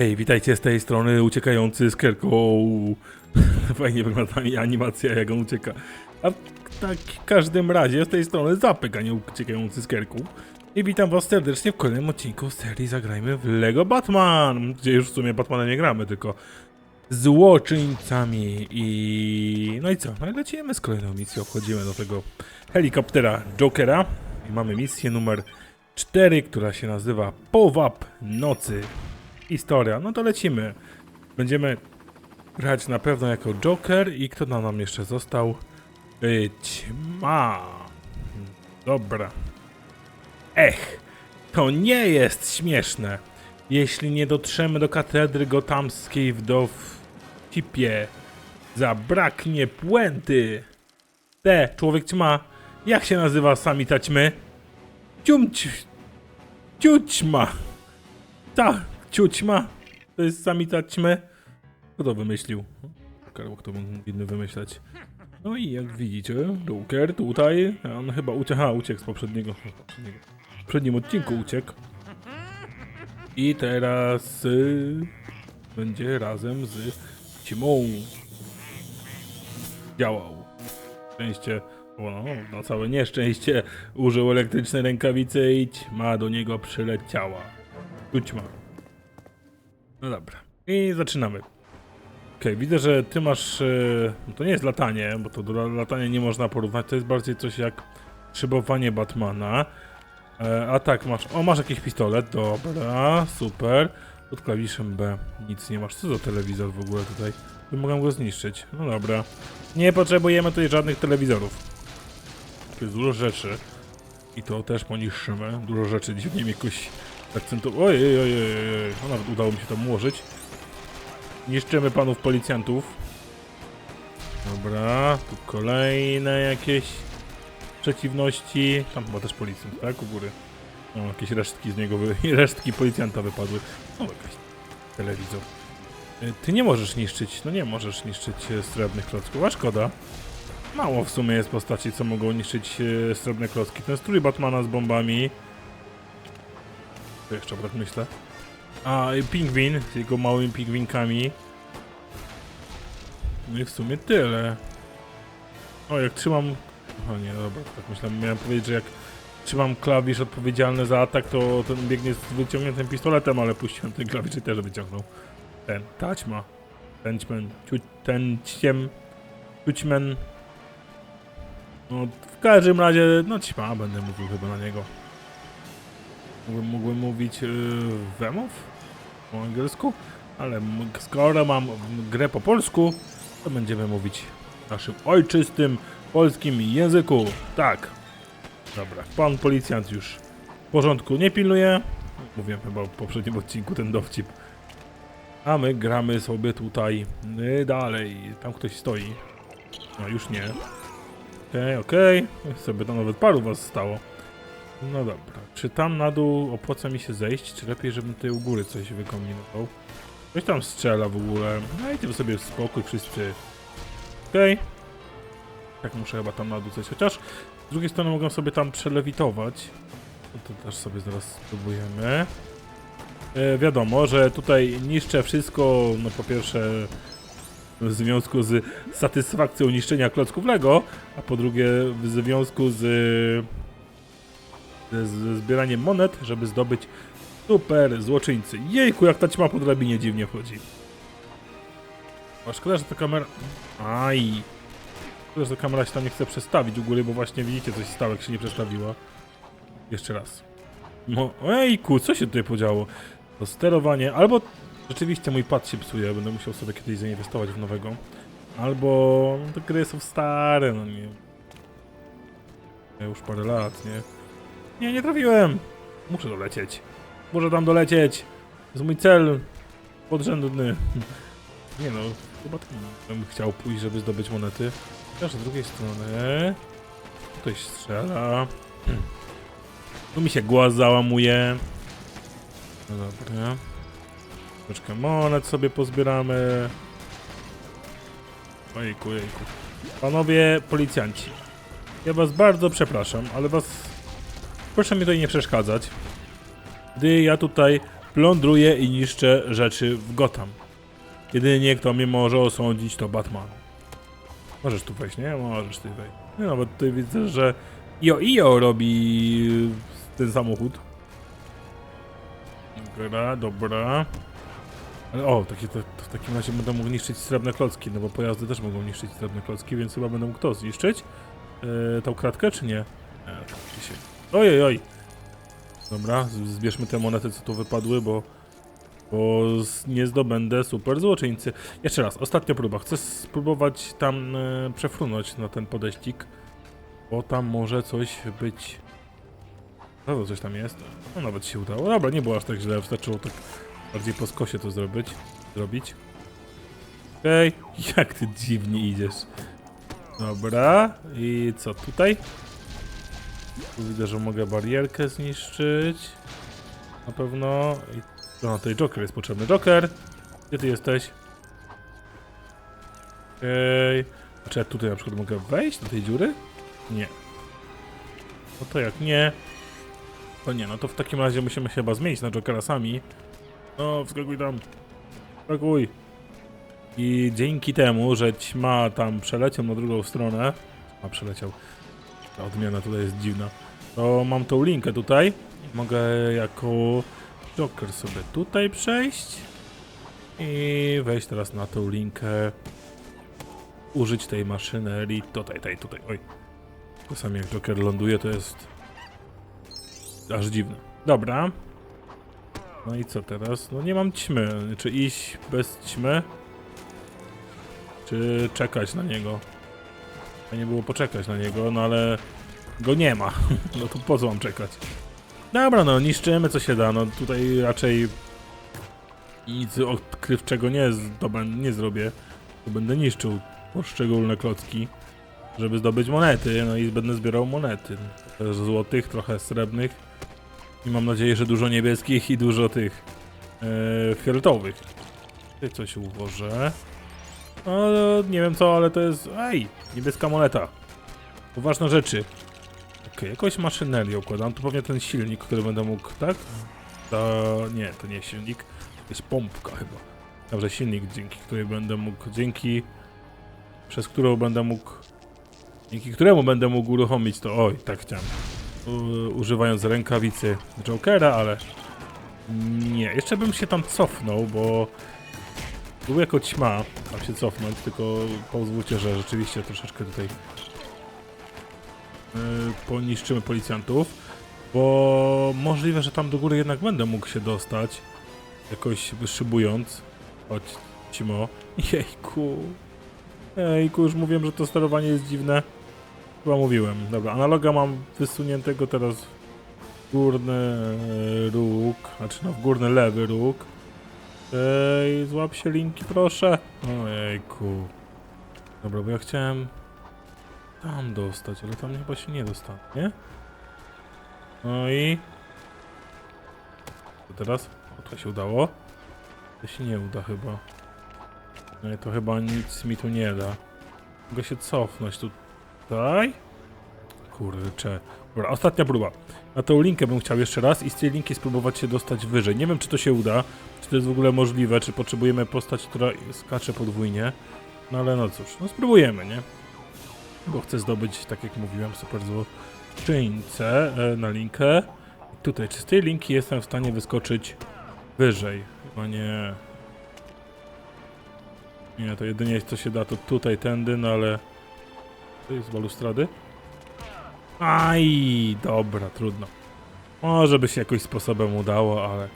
Hej, witajcie z tej strony, uciekający z Kerką. Fajnie wygląda mi animacja, jak on ucieka. A tak w każdym razie z tej strony Zapek, a nie uciekający z Kerką. I witam was serdecznie w kolejnym odcinku serii Zagrajmy w LEGO Batman, gdzie już w sumie Batmanem nie gramy, tylko złoczyńcami i... No i co? No i lecimy z kolejną misją, wchodzimy do tego helikoptera Jokera i mamy misję numer 4, która się nazywa Powab Nocy. Historia, no to lecimy. Będziemy grać na pewno jako Joker i kto nam, nam jeszcze został? Ćma. Dobra. Ech, to nie jest śmieszne. Jeśli nie dotrzemy do katedry gotamskiej w dowcipie, zabraknie puenty. Te, człowiek ćma, jak się nazywa sami taćmy? Ciumć, ciućma. Ta, ciućma. To jest sami taćmy. Kto to wymyślił? Karol, kto mógł inny wymyślać? No i jak widzicie, Joker tutaj, on chyba uciekł, aha, uciekł z poprzedniego, poprzedniego. W poprzednim odcinku uciekł. I teraz y, będzie razem z Cimą działał. Szczęście, no, na całe nieszczęście użył elektrycznej rękawicy i ćma do niego przyleciała. Tu ćma. No dobra. I zaczynamy. Okej, widzę, że ty masz. e, no to nie jest latanie, bo to do la- latania nie można porównać. To jest bardziej coś jak szybowanie Batmana. E, a tak, masz. O, masz jakiś pistolet. Dobra, super. Pod klawiszem B nic nie masz. Co za telewizor w ogóle tutaj? Mogłem go zniszczyć. No dobra. Nie potrzebujemy tutaj żadnych telewizorów. Tu jest dużo rzeczy. I to też poniszczymy. Dużo rzeczy dziwnie mi jakoś akcentu. Ojej, ojej, ojej. No nawet udało mi się tam ułożyć. Niszczymy panów policjantów. Dobra, tu kolejne jakieś przeciwności. Tam chyba też policjant, tak? U góry. No, jakieś resztki z niego, wy... resztki policjanta wypadły. O, jakaś telewizor. Y, Ty nie możesz niszczyć, no nie możesz niszczyć e, srebrnych klocków, a szkoda. Mało w sumie jest postaci, co mogą niszczyć e, srebrne klocki. Ten strój Batmana z bombami. To jeszcze tak myślę. A i pingwin z jego małymi pingwinkami. No i w sumie tyle. O, jak trzymam. O nie, dobra, tak myślałem. Miałem powiedzieć, że jak trzymam klawisz odpowiedzialny za atak, to ten biegnie z wyciągniętym pistoletem, ale puściłem ten klawisz i też wyciągnął. Ten, taćma. Tenćmen, ciu, ten ciem, ciućmen. No, w każdym razie, no ćma, będę mówił chyba na niego. Mógłbym, mówić yy, Wemów po angielsku, ale skoro mam grę po polsku, to będziemy mówić naszym ojczystym polskim języku. Tak. Dobra, pan policjant już w porządku nie pilnuje. Mówiłem chyba w poprzednim odcinku ten dowcip. A my gramy sobie tutaj yy, dalej. Tam ktoś stoi. No już nie. Okej, okej. Sobie tam nawet paru was stało. No dobra. Czy tam na dół opłaca mi się zejść, czy lepiej, żebym tutaj u góry coś wykombinował? Ktoś tam strzela w ogóle. Dajcie sobie spokój wszyscy. Okej. Tak muszę chyba tam na dół coś. Chociaż z drugiej strony mogę sobie tam przelewitować. No to też sobie zaraz spróbujemy. E, wiadomo, że tutaj niszczę wszystko, no po pierwsze w związku z satysfakcją niszczenia klocków Lego, a po drugie w związku z ze zbieraniem monet, żeby zdobyć super złoczyńcy. Jejku, jak ta ćma po drabinie dziwnie wchodzi. A szkoda, że ta kamera... Aj. Szkoda, że ta kamera się tam nie chce przestawić u góry, bo właśnie widzicie, coś stało, jak się nie przestawiła. Jeszcze raz. No, ejku, co się tutaj podziało? To sterowanie, albo rzeczywiście mój pad się psuje, będę musiał sobie kiedyś zainwestować w nowego. Albo no, te gry są stare, no nie. Ja już parę lat, nie? Nie, nie trafiłem. Muszę dolecieć. Muszę tam dolecieć. To jest mój cel podrzędny. Nie no, chyba tam bym chciał pójść, żeby zdobyć monety. Chociaż z drugiej strony... Ktoś strzela. Tu mi się głaz załamuje. No dobra. Troszkę monet sobie pozbieramy. Ojejku, jejku. Panowie policjanci. Ja was bardzo przepraszam, ale was Proszę mi tutaj nie przeszkadzać. Gdy ja tutaj plądruję i niszczę rzeczy w Gotham. Jedynie kto mnie może osądzić to Batman. Możesz tu wejść, nie? Możesz ty wejść. Nie, nawet tutaj widzę, że Io Io robi ten samochód. Dobra, dobra. Ale o, takie, to, to w takim razie będę mógł niszczyć srebrne klocki, no bo pojazdy też mogą niszczyć srebrne klocki, więc chyba będę mógł to zniszczyć. Yy, tą kratkę, czy nie? E, tak, dzisiaj. Ojej, oj. Dobra, zbierzmy te monety, co tu wypadły, bo, bo nie zdobędę super złoczyńcy. Jeszcze raz, ostatnia próba. Chcę spróbować tam e, przefrunąć na ten podejścik, bo tam może coś być... No to coś tam jest. No nawet się udało. Dobra, nie było aż tak źle, wystarczyło tak bardziej po skosie to zrobić. Zrobić. Okej, jak ty dziwnie idziesz. Dobra, i co tutaj? Tu widzę, że mogę barierkę zniszczyć. Na pewno. I... No, tutaj Joker jest potrzebny. Joker! Gdzie ty jesteś? Okej. A czy ja tutaj na przykład mogę wejść do tej dziury? Nie. No to jak nie, to nie, no to w takim razie musimy się chyba zmienić na Jokera sami. No, wskakuj tam. Wskakuj. I dzięki temu, że ćma tam przeleciał na drugą stronę. A przeleciał. Ta odmiana tutaj jest dziwna. To mam tą linkę tutaj. Mogę jako Joker sobie tutaj przejść. I wejść teraz na tą linkę. Użyć tej maszynerii. Tutaj, tej, tutaj. Oj. Czasami jak Joker ląduje, to jest aż dziwne. Dobra. No i co teraz? No nie mam ćmy. Czy iść bez ćmy? Czy czekać na niego? Nie było poczekać na niego, no ale go nie ma. No to po co mam czekać? Dobra, no niszczymy co się da. No tutaj raczej nic odkrywczego nie, nie zrobię. To będę niszczył poszczególne klocki, żeby zdobyć monety. No i będę zbierał monety. Też złotych, trochę srebrnych. I mam nadzieję, że dużo niebieskich i dużo tych e, fioletowych. Tutaj coś ułożę. No, nie wiem co, ale to jest... Ej, niebieska moneta. To ważne rzeczy. Okej, jakąś maszynerię układam. Tu pewnie ten silnik, który będę mógł, tak? To nie, to nie silnik. To jest pompka chyba. Dobrze, silnik, dzięki której będę mógł, dzięki... Przez którą będę mógł... Dzięki któremu będę mógł uruchomić to... Oj, tak chciałem. U, używając rękawicy Jokera, ale... Nie, jeszcze bym się tam cofnął, bo... Był jako ćma tam się cofnąć, tylko pozwólcie, że rzeczywiście troszeczkę tutaj yy, poniszczymy policjantów, bo możliwe, że tam do góry jednak będę mógł się dostać, jakoś wyszybując. Chodź, Cimo. Jejku. Jejku, już mówiłem, że to sterowanie jest dziwne. Chyba mówiłem. Dobra, analoga mam wysuniętego teraz w górny e, róg, znaczy no w górny lewy róg. Ej, złap się linki, proszę. Ojejku. Dobra, bo ja chciałem tam dostać, ale tam chyba się nie dostanie, nie? No i... Co teraz? O, to się udało. To się nie uda chyba. No i to chyba nic mi tu nie da. Mogę się cofnąć tutaj. Kurczę. Dobra, ostatnia próba. Na tą linkę bym chciał jeszcze raz i z tej linki spróbować się dostać wyżej. Nie wiem, czy to się uda, czy to jest w ogóle możliwe, czy potrzebujemy postać, która skacze podwójnie. No ale no cóż, no spróbujemy, nie? Bo chcę zdobyć, tak jak mówiłem, super złoczyńcę e, na linkę. Tutaj, czy z tej linki jestem w stanie wyskoczyć wyżej? Chyba nie. Nie, to jedynie co się da to tutaj, tędy, no ale... To jest balustrady? Aj, dobra, trudno. Może by się jakoś sposobem udało, ale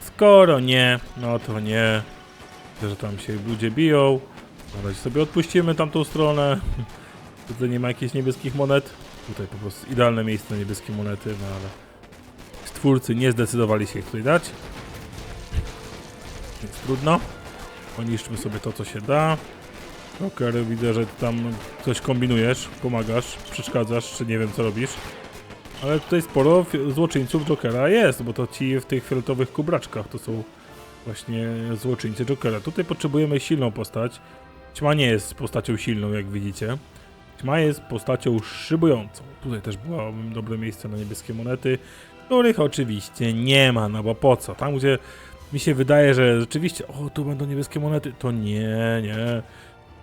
skoro nie, no to nie. Widzę, że tam się ludzie biją. Na razie sobie odpuścimy tamtą stronę. Tutaj nie ma jakichś niebieskich monet. Tutaj po prostu idealne miejsce na niebieskie monety, no ale stwórcy nie zdecydowali się ich tutaj dać. Więc trudno. Poniszczmy sobie to, co się da. Joker, widzę, że tam coś kombinujesz, pomagasz, przeszkadzasz, czy nie wiem co robisz. Ale tutaj sporo złoczyńców Jokera jest, bo to ci w tych fioletowych kubraczkach to są właśnie złoczyńcy Jokera. Tutaj potrzebujemy silną postać. Ćma nie jest postacią silną, jak widzicie. Ćma jest postacią szybującą. Tutaj też było dobre miejsce na niebieskie monety. których oczywiście nie ma, no bo po co? Tam, gdzie mi się wydaje, że rzeczywiście, o, tu będą niebieskie monety, to nie, nie.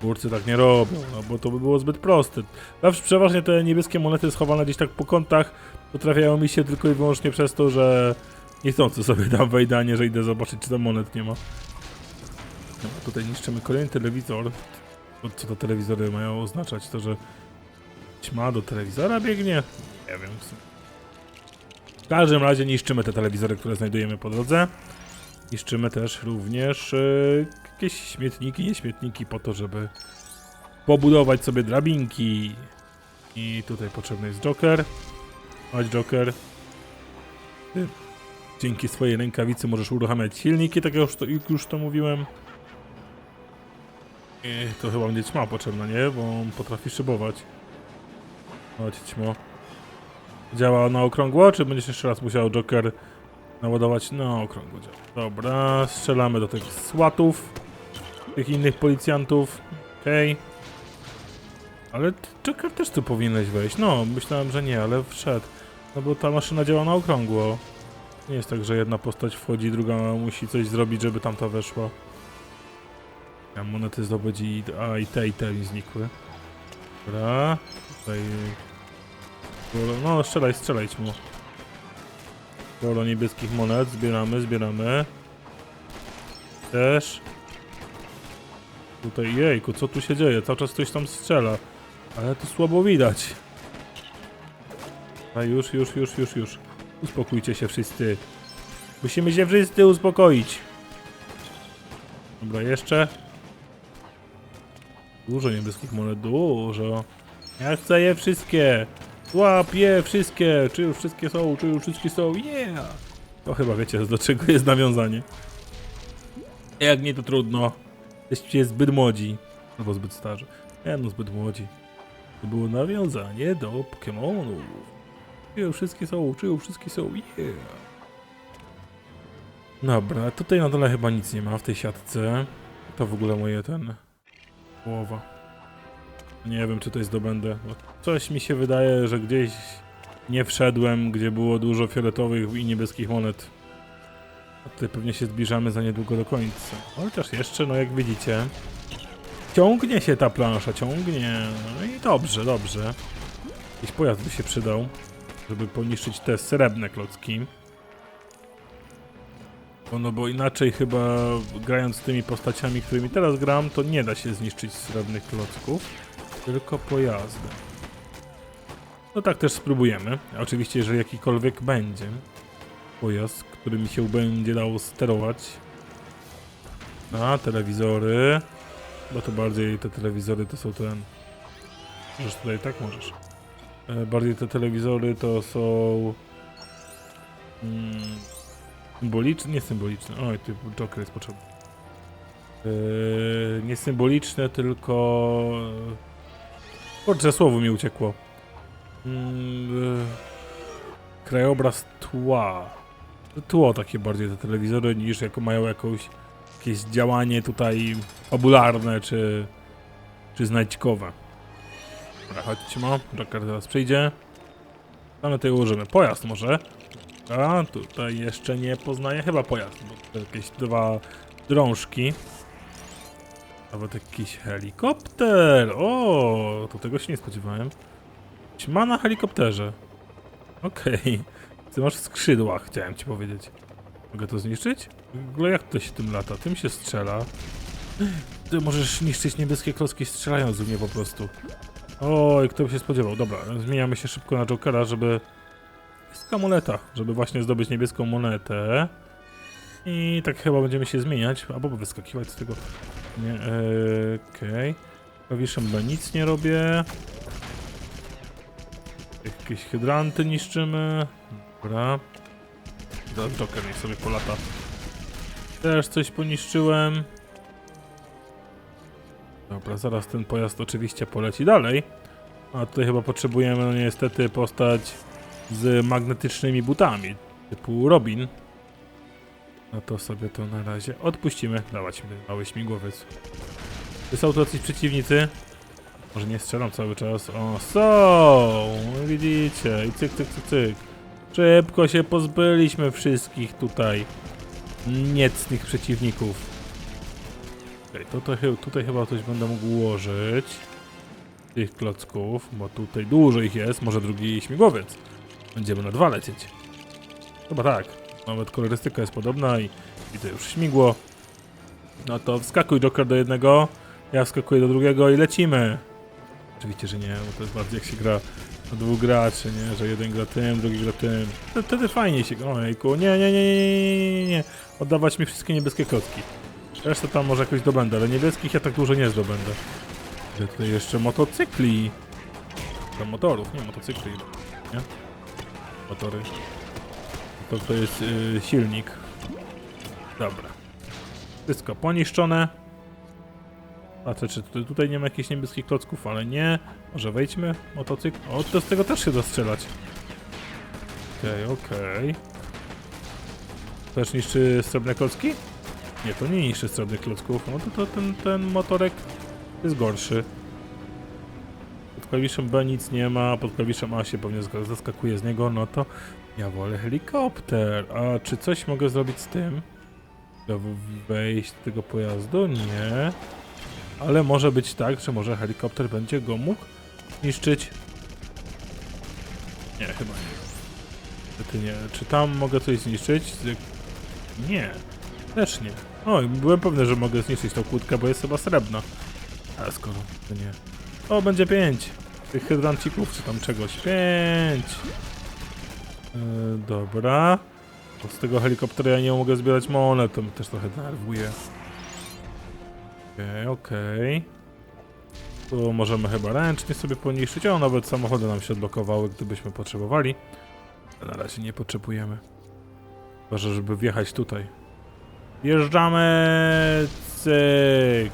Twórcy tak nie robią, no bo to by było zbyt proste. Zawsze przeważnie te niebieskie monety schowane gdzieś tak po kątach potrafiają mi się tylko i wyłącznie przez to, że niechcący sobie tam wejdę, a nie, że idę zobaczyć, czy tam monet nie ma. No, tutaj niszczymy kolejny telewizor. Co te telewizory mają oznaczać? To, że ćma do telewizora biegnie? Nie wiem. w każdym razie niszczymy te telewizory, które znajdujemy po drodze. Niszczymy też również e, jakieś śmietniki, nie śmietniki po to, żeby pobudować sobie drabinki. I tutaj potrzebny jest Joker. Chodź Joker. Ty dzięki swojej rękawicy możesz uruchamiać silniki, tak jak już to, już to mówiłem. I to chyba będzie ćma potrzebna, nie? Bo on potrafi szybować. Chodź ćmo. Działa na okrągło, czy będziesz jeszcze raz musiał Joker naładować na okrągło? Działa. Dobra, strzelamy do tych słatów, tych innych policjantów. Okej. Ale ty, Joker też tu powinieneś wejść. No, myślałem, że nie, ale wszedł. No bo ta maszyna działa na okrągło. Nie jest tak, że jedna postać wchodzi, druga musi coś zrobić, żeby tamta weszła. Ja monety zdobyć i... A, i te, i te mi znikły. Dobra. Tutaj... No, strzelaj, strzelaj mu. Sporo niebieskich monet. Zbieramy, zbieramy. Też. Tutaj, jejku, co tu się dzieje? Cały czas ktoś tam strzela. Ale to słabo widać. A już, już, już, już, już. Uspokójcie się wszyscy. Musimy się wszyscy uspokoić. Dobra, jeszcze. Dużo niebieskich monet, dużo. Ja chcę je wszystkie. Łap je wszystkie. Czy już wszystkie są, czy już wszystkie są. Yeah. To chyba wiecie, do czego jest nawiązanie. Jak nie, to trudno. Jesteście zbyt młodzi. Albo zbyt starzy. Nie no, zbyt młodzi. To było nawiązanie do Pokémonów. Czy już wszystkie są, czy już wszystkie są. Yeah. Dobra, tutaj na dole chyba nic nie ma w tej siatce. To w ogóle moje ten... Połowa. Nie wiem, czy jest zdobędę. bo Coś mi się wydaje, że gdzieś nie wszedłem, gdzie było dużo fioletowych i niebieskich monet. A tutaj pewnie się zbliżamy za niedługo do końca. Chociaż jeszcze, no jak widzicie, ciągnie się ta plansza, ciągnie. No i dobrze, dobrze. Jakiś pojazd by się przydał, żeby poniszczyć te srebrne klocki. No bo inaczej chyba grając z tymi postaciami, którymi teraz gram, to nie da się zniszczyć srebrnych klocków, tylko pojazdem. No tak też spróbujemy. Oczywiście, jeżeli jakikolwiek będzie pojazd, którym się będzie dało sterować. A, telewizory. Bo to bardziej te telewizory to są ten... Możesz tutaj tak możesz. E, Bardziej te telewizory to są... Mm, symboliczne, nie symboliczne. Oj, ty Joker jest potrzebny. Yy, nie symboliczne, tylko... Kurczę, słowo mi uciekło. Yy, krajobraz tła. Tło takie bardziej te telewizory niż jako mają jakąś, jakieś działanie tutaj fabularne czy, czy znajdźkowe. Dobra, chodźcie mo. Joker teraz przyjdzie. My tutaj ułożymy? Pojazd może. A, tutaj jeszcze nie poznaję chyba pojazd, bo jakieś dwa drążki. Nawet jakiś helikopter! O, to tego się nie spodziewałem. Ćma na helikopterze. Okej. Ty masz skrzydła, chciałem ci powiedzieć. Mogę to zniszczyć? W ogóle jak to się tym lata? Tym się strzela. Ty możesz niszczyć niebieskie klocki strzelając w nie po prostu. Oj, kto by się spodziewał. Dobra, zmieniamy się szybko na Jokera, żeby... Niebieska moneta, żeby właśnie zdobyć niebieską monetę. I tak chyba będziemy się zmieniać, albo wyskakiwać z tego. Nie, eee, okej. Klawiszem B nic nie robię. Jakieś hydranty niszczymy. Dobra. Joker niech sobie polata. Też coś poniszczyłem. Dobra, zaraz ten pojazd oczywiście poleci dalej. A tutaj chyba potrzebujemy no niestety postać z magnetycznymi butami, typu Robin. No to sobie to na razie odpuścimy. Dawać mi mały śmigłowiec. Czy są tu jacyś przeciwnicy? Może nie strzelam cały czas. O, są! Widzicie. I cyk, cyk, cyk, cyk. Szybko się pozbyliśmy wszystkich tutaj niecnych przeciwników. Okej, tutaj, chy- tutaj chyba coś będę mógł ułożyć. Tych klocków, bo tutaj dużo ich jest, może drugi śmigłowiec. Będziemy na dwa lecieć. Chyba tak. Nawet kolorystyka jest podobna i, to już śmigło. No to wskakuj Joker do jednego, ja wskakuję do drugiego i lecimy. Oczywiście, że nie, bo to jest bardziej jak się gra dwóch graczy, nie? Że jeden gra tym, drugi gra tym. To- Wtedy fajnie się. Ojejku, nie, nie, nie, nie, nie, nie, nie. Oddawać mi wszystkie niebieskie klocki. Resztę tam może jakoś dobędę, ale niebieskich ja tak dużo nie zdobędę. Gdzie tutaj jeszcze motocykli. Tam motorów, nie motocykli. Nie? Motory. To, to jest yy, silnik. Dobra. Wszystko poniszczone. Patrzę, czy tutaj nie ma jakichś niebieskich klocków, ale nie. Może wejdźmy. Motocykl. O, to z tego też się da strzelać. Okej, okej. Też niszczy srebrne klocki? Nie, to nie niszczy srebrnych klocków. No to, to ten, ten motorek jest gorszy. Pod klawiszem B nic nie ma, pod klawiszem A się pewnie zaskakuje z niego, no to ja wolę helikopter. A czy coś mogę zrobić z tym? Wejść do tego pojazdu? Nie. Ale może być tak, że może helikopter będzie go mógł niszczyć. Nie, chyba nie. Niestety nie. Czy tam mogę coś zniszczyć? Nie. Też nie. O, byłem pewny, że mogę zniszczyć tą kłódkę, bo jest chyba srebrna. A skoro to nie. O, będzie pięć. Tych hydrancików, czy tam czegoś. Pięć. Yy, dobra. Bo z tego helikoptera ja nie mogę zbierać monet, to mnie też trochę denerwuje. Okej, okej. Możemy chyba ręcznie sobie poniszczyć. O, nawet samochody nam się odblokowały, gdybyśmy potrzebowali. Na razie nie potrzebujemy. Ważne, żeby wjechać tutaj. Wjeżdżamy! Cyk!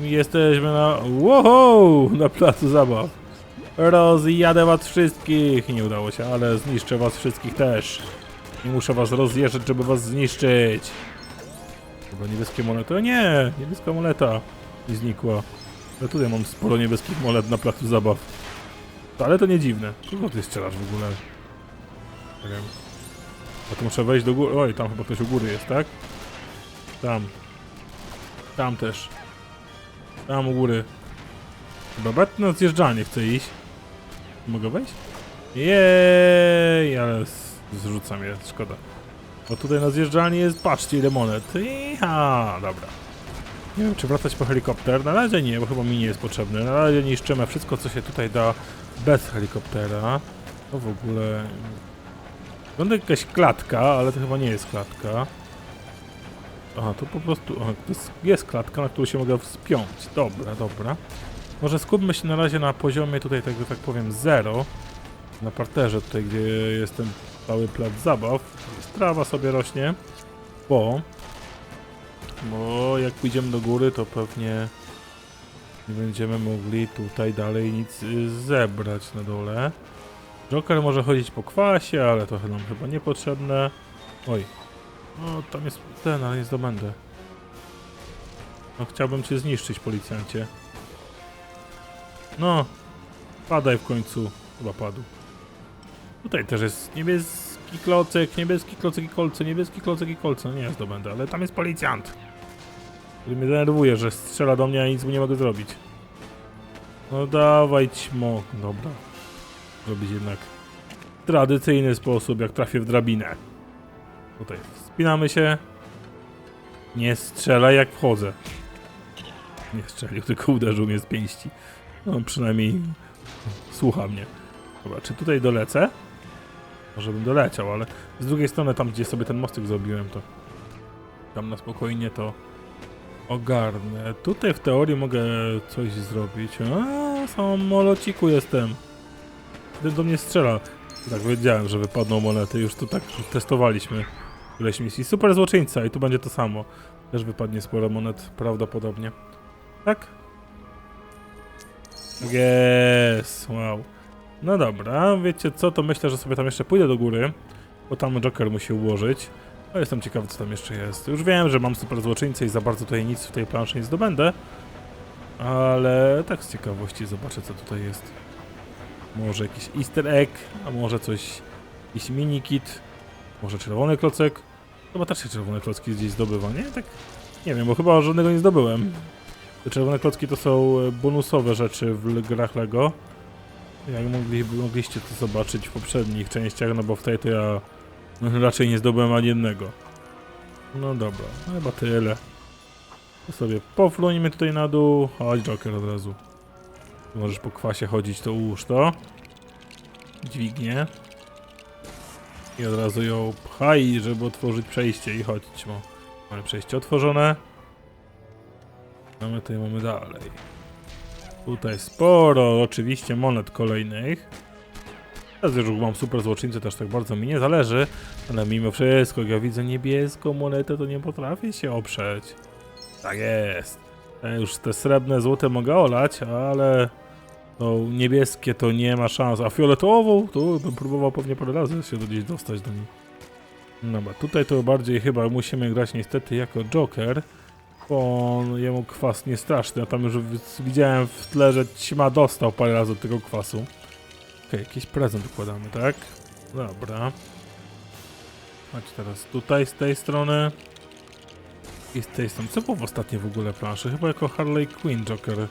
Jesteśmy na... Wow! Na placu zabaw. Rozjadę was wszystkich! Nie udało się, ale zniszczę was wszystkich też. I muszę was rozjeżdżać, żeby was zniszczyć. Chyba niebieskie monety. O nie! Niebieska moneta mi znikła. Ja tutaj mam sporo niebieskich monet na placu zabaw. Ale to nie dziwne. Kogo ty strzelasz w ogóle? Nie wiem. A to muszę wejść do góry. Oj, tam chyba ktoś u góry jest, tak? Tam. Tam też. Tam u góry. Chyba na zjeżdżalnię chce iść. Mogę wejść? Jej, ale zrzucam je, szkoda. Bo tutaj na zjeżdżalni jest, patrzcie ile monet. Iha, dobra. Nie wiem, czy wracać po helikopter. Na razie nie, bo chyba mi nie jest potrzebny. Na razie niszczymy wszystko, co się tutaj da bez helikoptera. To w ogóle... Wygląda jak jakaś klatka, ale to chyba nie jest klatka. Aha, to po prostu... Aha, to jest, jest klatka, na którą się mogę wspiąć. Dobra, dobra. Może skupmy się na razie na poziomie tutaj, tak, tak powiem, zero. Na parterze tutaj, gdzie jest ten cały plac zabaw. Trawa sobie rośnie. Bo... Bo jak pójdziemy do góry, to pewnie nie będziemy mogli tutaj dalej nic y, zebrać na dole. Joker może chodzić po kwasie, ale to nam chyba niepotrzebne. Oj. No, tam jest ten, ale nie zdobędę. No, chciałbym cię zniszczyć, policjancie. No, padaj w końcu. Chyba padł. Tutaj też jest niebieski klocek, niebieski klocek i kolce, niebieski klocek i kolce. No nie zdobędę, ale tam jest policjant. Który mnie denerwuje, że strzela do mnie, a nic mu nie mogę zrobić. No dawaj ćmo. Dobra. Zrobić jednak tradycyjny sposób, jak trafię w drabinę. Tutaj wspinamy się. Nie strzelaj jak wchodzę. Nie strzelił, tylko uderzył mnie z pięści. No przynajmniej słucha mnie. Dobra, czy tutaj dolecę? Może bym doleciał, ale z drugiej strony tam, gdzie sobie ten mostek zrobiłem, to tam na spokojnie to ogarnę. Tutaj w teorii mogę coś zrobić. A, samolociku jestem. Ten do mnie strzela. Tak wiedziałem, że wypadną monety. Już tu tak testowaliśmy któreś misji. Super złoczyńca i tu będzie to samo. Też wypadnie sporo monet prawdopodobnie. Tak? Jest, wow. No dobra, wiecie co, to myślę, że sobie tam jeszcze pójdę do góry, bo tam Joker musi ułożyć. No jestem ciekawy, co tam jeszcze jest. Już wiem, że mam super złoczyńcę i za bardzo tutaj nic w tej planszy nie zdobędę, ale tak z ciekawości zobaczę, co tutaj jest. Może jakiś easter egg, a może coś Jakiś mini kit. Może czerwony klocek. Chyba też się czerwone klocki gdzieś zdobywa, nie? Tak, nie wiem, bo chyba żadnego nie zdobyłem. Te czerwone klocki to są e, bonusowe rzeczy w grach LEGO. Jak mogli, mogliście to zobaczyć w poprzednich częściach, no bo wtedy to ja raczej nie zdobyłem ani jednego. No dobra, no chyba tyle. To sobie pofluńmy tutaj na dół. Chodź Joker od razu. Możesz po kwasie chodzić, to ułóż to. Dźwignię. I od razu ją pchaj, żeby otworzyć przejście i chodźmy. Mamy przejście otworzone. A my tutaj mamy dalej. Tutaj sporo oczywiście monet kolejnych. Teraz już mam super złoczyńcę, też tak bardzo mi nie zależy. Ale mimo wszystko, jak ja widzę niebieską monetę, to nie potrafię się oprzeć. Tak jest. Ja już te srebrne, złote mogę olać, ale to niebieskie to nie ma szans. A fioletową to bym próbował pewnie parę razy się gdzieś dostać do niej. Dobra, tutaj to bardziej chyba musimy grać niestety jako Joker. Bo jemu kwas nie straszny. Ja tam już widziałem w tle, że Cima dostał parę razy od tego kwasu. Okej, jakiś prezent układamy, tak? Dobra. Chodź teraz tutaj z tej strony. I z tej strony. Co było w ostatniej w ogóle planszy? Chyba jako Harley Quinn Joker.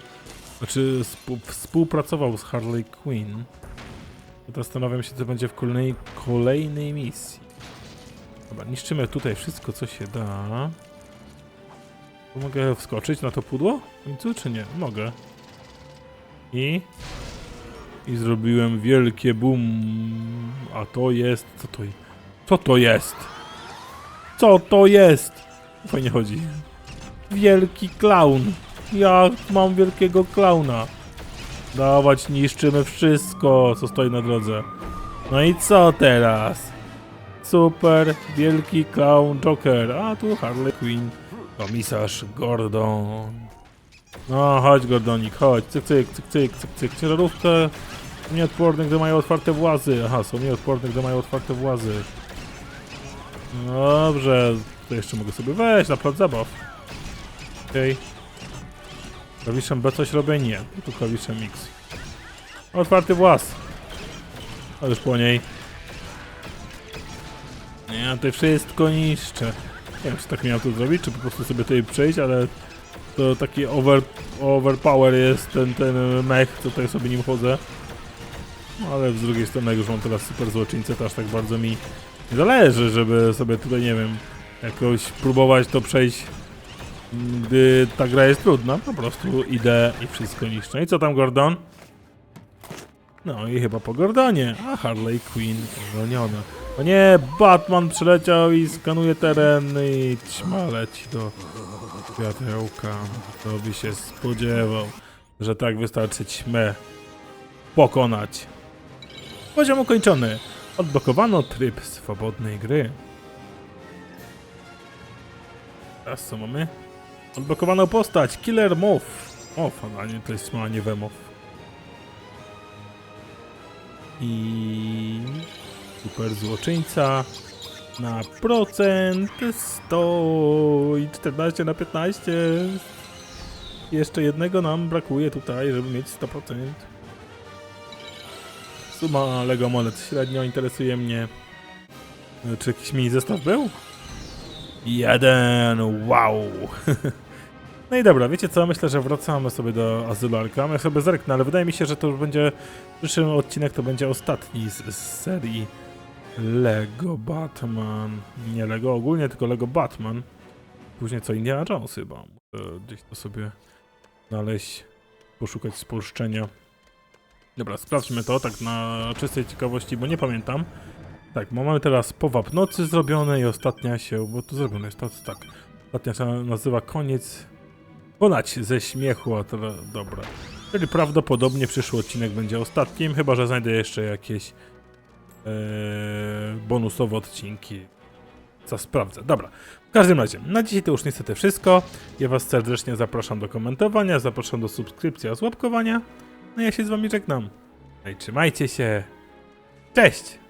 Znaczy współ, współpracował z Harley Quinn. Zastanawiam się, co będzie w kolejnej, kolejnej misji. Dobra, niszczymy tutaj wszystko, co się da. Mogę wskoczyć na to pudło? W końcu, czy nie? Mogę. I... I zrobiłem wielkie boom. A to jest... Co to, co to jest? Co to jest? Fajnie chodzi. Wielki klaun. Ja mam wielkiego klauna. Dawać, niszczymy wszystko, co stoi na drodze. No i co teraz? Super, wielki clown Joker. A tu Harley Quinn. Komisarz Gordon. No, chodź Gordonik, chodź. Cyk, cyk, cyk, cyk, cyk, cyk. Ciężarówkę. Nieodporne, gdy mają otwarte włazy. Aha, są nieodporne, gdy mają otwarte włazy. Dobrze, to jeszcze mogę sobie wejść na plac zabaw. Okej. Klawiszem B coś robię? Nie. Tu klawiszem X. Otwarty włas. A już po niej. Nie, ja tutaj wszystko niszczę. Nie wiem, czy tak miałem to zrobić, czy po prostu sobie tutaj przejść, ale to taki over, overpower jest ten, ten mech, co tutaj sobie nim chodzę. No, ale z drugiej strony, jak już mam teraz super złoczyńcę, to aż tak bardzo mi nie zależy, żeby sobie tutaj, nie wiem, jakoś próbować to przejść, gdy ta gra jest trudna. Po prostu idę i wszystko niszczę. I co tam, Gordon? No i chyba po Gordonie, a Harley Quinn zwolniona. O nie, Batman przyleciał i skanuje teren i ćma leci do światełka. Kto by się spodziewał, że tak wystarczy ćmę pokonać. Poziom ukończony. Odblokowano tryb swobodnej gry. Teraz co mamy? Odblokowano postać Killer Moth. Moth, a nie, to jest ma nie Wemow. I super złoczyńca na procent 100 i 14 na 15. Jeszcze jednego nam brakuje tutaj, żeby mieć 100%. Suma Lego Monet średnio interesuje mnie. Czy jakiś mini zestaw był? Jeden, wow! no i dobra, wiecie co? Myślę, że wracamy sobie do Azylu Arkham. Ja sobie zerknę, ale wydaje mi się, że to już będzie Przyszły odcinek to będzie ostatni z, z serii Lego Batman. Nie Lego ogólnie, tylko Lego Batman. Później co Indiana Jones chyba. Gdzieś to sobie znaleźć, poszukać spolszczenia. Dobra, sprawdźmy to tak na czystej ciekawości, bo nie pamiętam. Tak, bo mamy teraz powab nocy zrobione i ostatnia się, bo to zrobione jest to tak. Ostatnia się nazywa koniec. Konać ze śmiechu, a to dobra. Czyli prawdopodobnie przyszły odcinek będzie ostatnim, chyba że znajdę jeszcze jakieś bonusowe odcinki. Co sprawdzę. Dobra. W każdym razie, na dzisiaj to już niestety wszystko. Ja Was serdecznie zapraszam do komentowania, zapraszam do subskrypcji oraz łapkowania. No ja się z Wami żegnam. No i trzymajcie się. Cześć!